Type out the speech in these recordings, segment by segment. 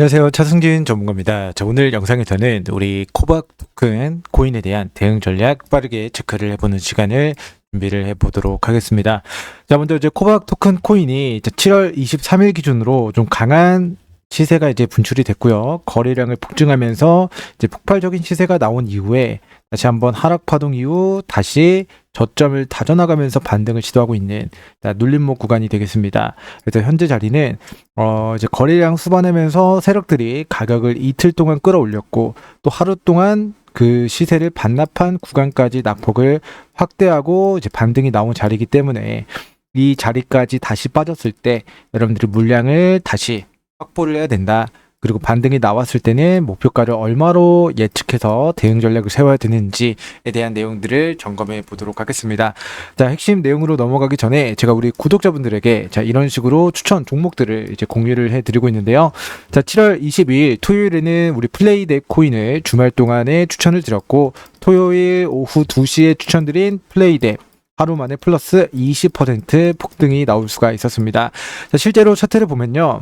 안녕하세요. 차승진 전문가입니다. 자, 오늘 영상에서는 우리 코박 토큰 코인에 대한 대응 전략 빠르게 체크를 해보는 시간을 준비를 해보도록 하겠습니다. 자, 먼저 이제 코박 토큰 코인이 이제 7월 23일 기준으로 좀 강한 시세가 이제 분출이 됐고요. 거래량을 폭증하면서 이제 폭발적인 시세가 나온 이후에 다시 한번 하락 파동 이후 다시 저점을 다져나가면서 반등을 시도하고 있는 자, 눌림목 구간이 되겠습니다. 그래서 현재 자리는 어, 이제 거래량 수반하면서 세력들이 가격을 이틀 동안 끌어올렸고 또 하루 동안 그 시세를 반납한 구간까지 낙폭을 확대하고 이제 반등이 나온 자리이기 때문에 이 자리까지 다시 빠졌을 때 여러분들이 물량을 다시 확보를 해야 된다. 그리고 반등이 나왔을 때는 목표가를 얼마로 예측해서 대응 전략을 세워야 되는지에 대한 내용들을 점검해 보도록 하겠습니다. 자, 핵심 내용으로 넘어가기 전에 제가 우리 구독자분들에게 자, 이런 식으로 추천 종목들을 이제 공유를 해 드리고 있는데요. 자, 7월 22일 토요일에는 우리 플레이덱 코인을 주말 동안에 추천을 드렸고 토요일 오후 2시에 추천드린 플레이덱 하루 만에 플러스 20% 폭등이 나올 수가 있었습니다. 자, 실제로 차트를 보면요.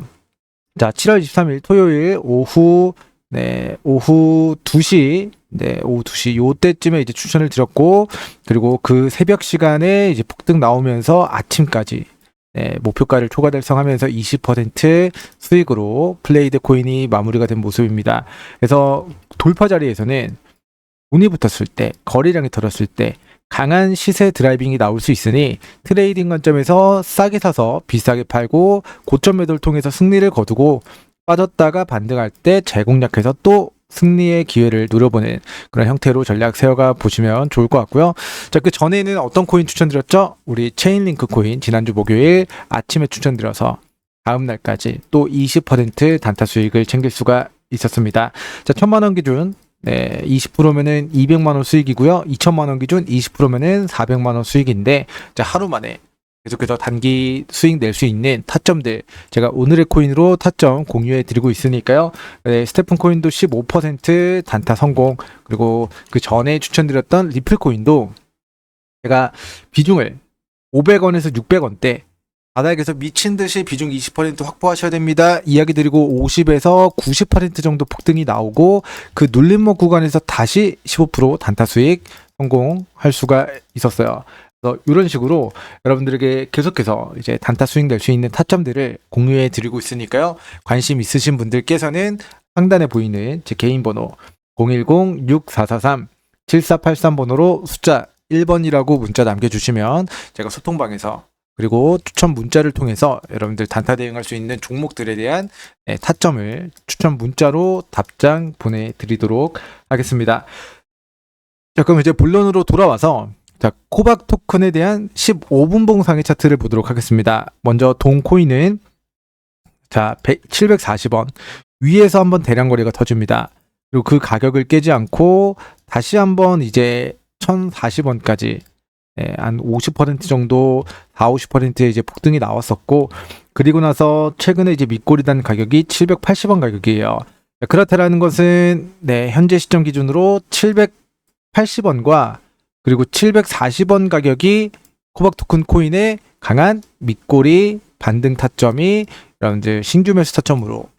자, 7월 23일 토요일 오후 네, 오후 2시 네, 오후 2시 요때쯤에 이제 추천을 드렸고 그리고 그 새벽 시간에 이제 폭등 나오면서 아침까지 네, 목표가를 초과 달성하면서 20% 수익으로 플레이드 코인이 마무리가 된 모습입니다. 그래서 돌파 자리에서는 운이 붙었을 때, 거래량이 들었을 때 강한 시세 드라이빙이 나올 수 있으니 트레이딩 관점에서 싸게 사서 비싸게 팔고 고점 매도를 통해서 승리를 거두고 빠졌다가 반등할 때 재공략해서 또 승리의 기회를 누려보는 그런 형태로 전략 세워가 보시면 좋을 것 같고요. 자, 그 전에는 어떤 코인 추천드렸죠? 우리 체인링크 코인 지난주 목요일 아침에 추천드려서 다음 날까지 또 20% 단타 수익을 챙길 수가 있었습니다. 자, 천만 원 기준 네, 20%면은 200만 원 수익이고요. 2천만 원 기준 20%면은 400만 원 수익인데 자, 하루 만에 계속해서 단기 수익 낼 수 있는 타점들 제가 오늘의 코인으로 타점 공유해 드리고 있으니까요. 네, 스테픈 코인도 15% 단타 성공 그리고 그 전에 추천드렸던 리플 코인도 제가 비중을 500원에서 600원대 바닥에서 미친 듯이 비중 20% 확보하셔야 됩니다. 이야기 드리고 50에서 90% 정도 폭등이 나오고 그 눌림목 구간에서 다시 15% 단타 수익 성공할 수가 있었어요. 그래서 이런 식으로 여러분들에게 계속해서 이제 단타 수익 낼 수 있는 타점들을 공유해 드리고 있으니까요. 관심 있으신 분들께서는 상단에 보이는 제 개인 번호 010-6443-7483번호로 숫자 1번이라고 문자 남겨주시면 제가 소통방에서 그리고 추천 문자를 통해서 여러분들 단타 대응할 수 있는 종목들에 대한 네, 타점을 추천 문자로 답장 보내드리도록 하겠습니다. 자, 그럼 이제 본론으로 돌아와서 자, 코박 토큰에 대한 15분 봉 상의 차트를 보도록 하겠습니다. 먼저 동코인은 자, 100, 740원 위에서 한번 대량 거래가 터집니다. 그리고 그 가격을 깨지 않고 다시 한번 이제 1040원까지 예, 한50% 정도 4, 50%의 이제 폭등이 나왔었고 그리고 나서 최근에 이제 밑골이 단 가격이 780원 가격이에요. 그렇다라는 것은 네, 현재 시점 기준으로 780원과 그리고 740원 가격이 코박 토큰 코인의 강한 밑골이 반등 타점이 여러분들 신규 매수 타점으로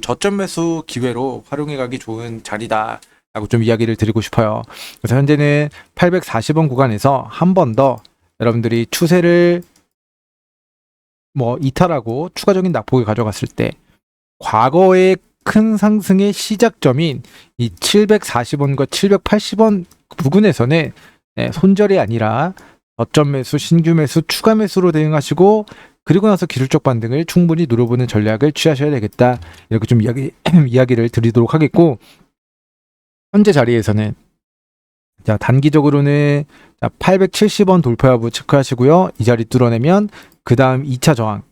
저점 매수 기회로 활용해 가기 좋은 자리다. 라고 좀 이야기를 드리고 싶어요. 그래서 현재는 840원 구간에서 한 번 더 여러분들이 추세를 뭐 이탈하고 추가적인 낙폭을 가져갔을 때 과거의 큰 상승의 시작점인 이 740원과 780원 부근에서는 네, 손절이 아니라 저점 매수, 신규 매수, 추가 매수로 대응하시고 그리고 나서 기술적 반등을 충분히 누려보는 전략을 취하셔야 되겠다. 이렇게 좀 이야기, 이야기를 드리도록 하겠고, 현재 자리에서는 자 단기적으로는 자 870원 돌파 여부 체크하시고요. 이 자리 뚫어내면 그 다음 2차 저항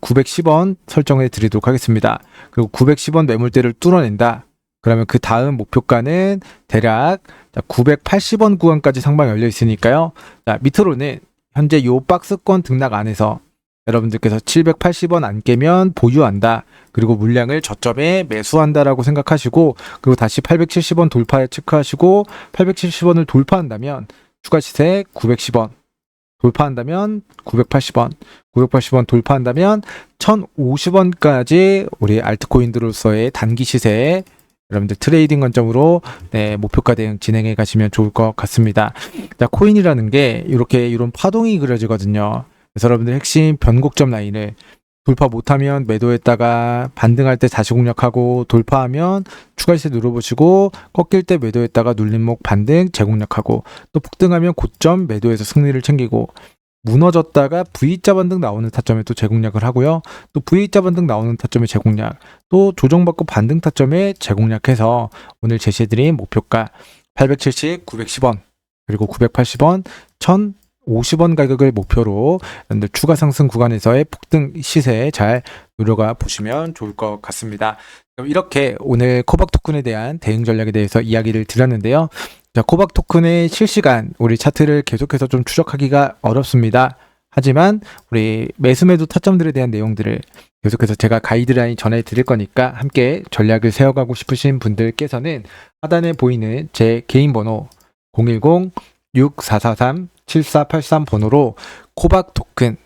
910원 설정해 드리도록 하겠습니다. 그리고 910원 매물대를 뚫어낸다. 그러면 그 다음 목표가는 대략 980원 구간까지 상방 열려 있으니까요. 자 밑으로는 현재 요 박스권 등락 안에서 여러분들께서 780원 안 깨면 보유한다. 그리고 물량을 저점에 매수한다라고 생각하시고 그리고 다시 870원 돌파에 체크하시고 870원을 돌파한다면 추가 시세 910원 돌파한다면 980원, 980원 돌파한다면 1,050원까지 우리 알트코인들로서의 단기 시세 여러분들 트레이딩 관점으로 네, 목표가 대응 진행해 가시면 좋을 것 같습니다. 자, 코인이라는 게 이렇게 이런 파동이 그려지거든요. 그래서 여러분들 핵심 변곡점 라인을 돌파 못하면 매도했다가 반등할 때 다시 공략하고 돌파하면 추가세 눌러보시고 꺾일 때 매도했다가 눌림목 반등 재공략하고 또 폭등하면 고점 매도해서 승리를 챙기고 무너졌다가 V자 반등 나오는 타점에 또 재공략을 하고요. 또 V자 반등 나오는 타점에 재공략, 또 조정받고 반등 타점에 재공략해서 오늘 제시해드린 목표가 870, 910원, 그리고 980원, 1050원 가격을 목표로 여러분들 추가 상승 구간에서의 폭등 시세에 잘 노려가 보시면 좋을 것 같습니다. 그럼 이렇게 오늘 코박 토큰에 대한 대응 전략에 대해서 이야기를 드렸는데요. 자, 코박 토큰의 실시간 우리 차트를 계속해서 좀 추적하기가 어렵습니다. 하지만 우리 매수 매도 타점들에 대한 내용들을 계속해서 제가 가이드라인 전해 드릴 거니까 함께 전략을 세워가고 싶으신 분들께서는 하단에 보이는 제 개인 번호 010-6443-7483 번호로 코박 토큰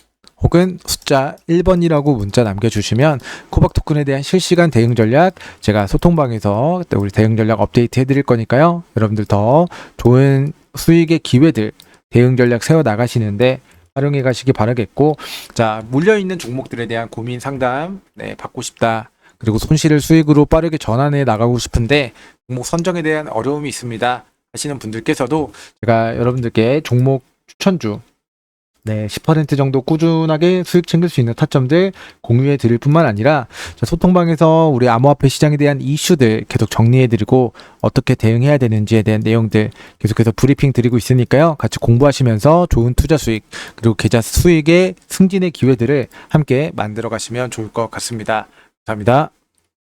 혹은 숫자 1번이라고 문자 남겨주시면 코박 토큰에 대한 실시간 대응 전략 제가 소통방에서 또 우리 대응 전략 업데이트 해드릴 거니까요. 여러분들 더 좋은 수익의 기회들 대응 전략 세워 나가시는데 활용해 가시기 바라겠고 자 물려 있는 종목들에 대한 고민 상담 네, 받고 싶다. 그리고 손실을 수익으로 빠르게 전환해 나가고 싶은데 종목 선정에 대한 어려움이 있습니다. 하시는 분들께서도 제가 여러분들께 종목 추천주 네, 10% 정도 꾸준하게 수익 챙길 수 있는 타점들 공유해 드릴 뿐만 아니라 자, 소통방에서 우리 암호화폐 시장에 대한 이슈들 계속 정리해 드리고 어떻게 대응해야 되는지에 대한 내용들 계속해서 브리핑 드리고 있으니까요. 같이 공부하시면서 좋은 투자 수익 그리고 계좌 수익의 승진의 기회들을 함께 만들어 가시면 좋을 것 같습니다. 감사합니다.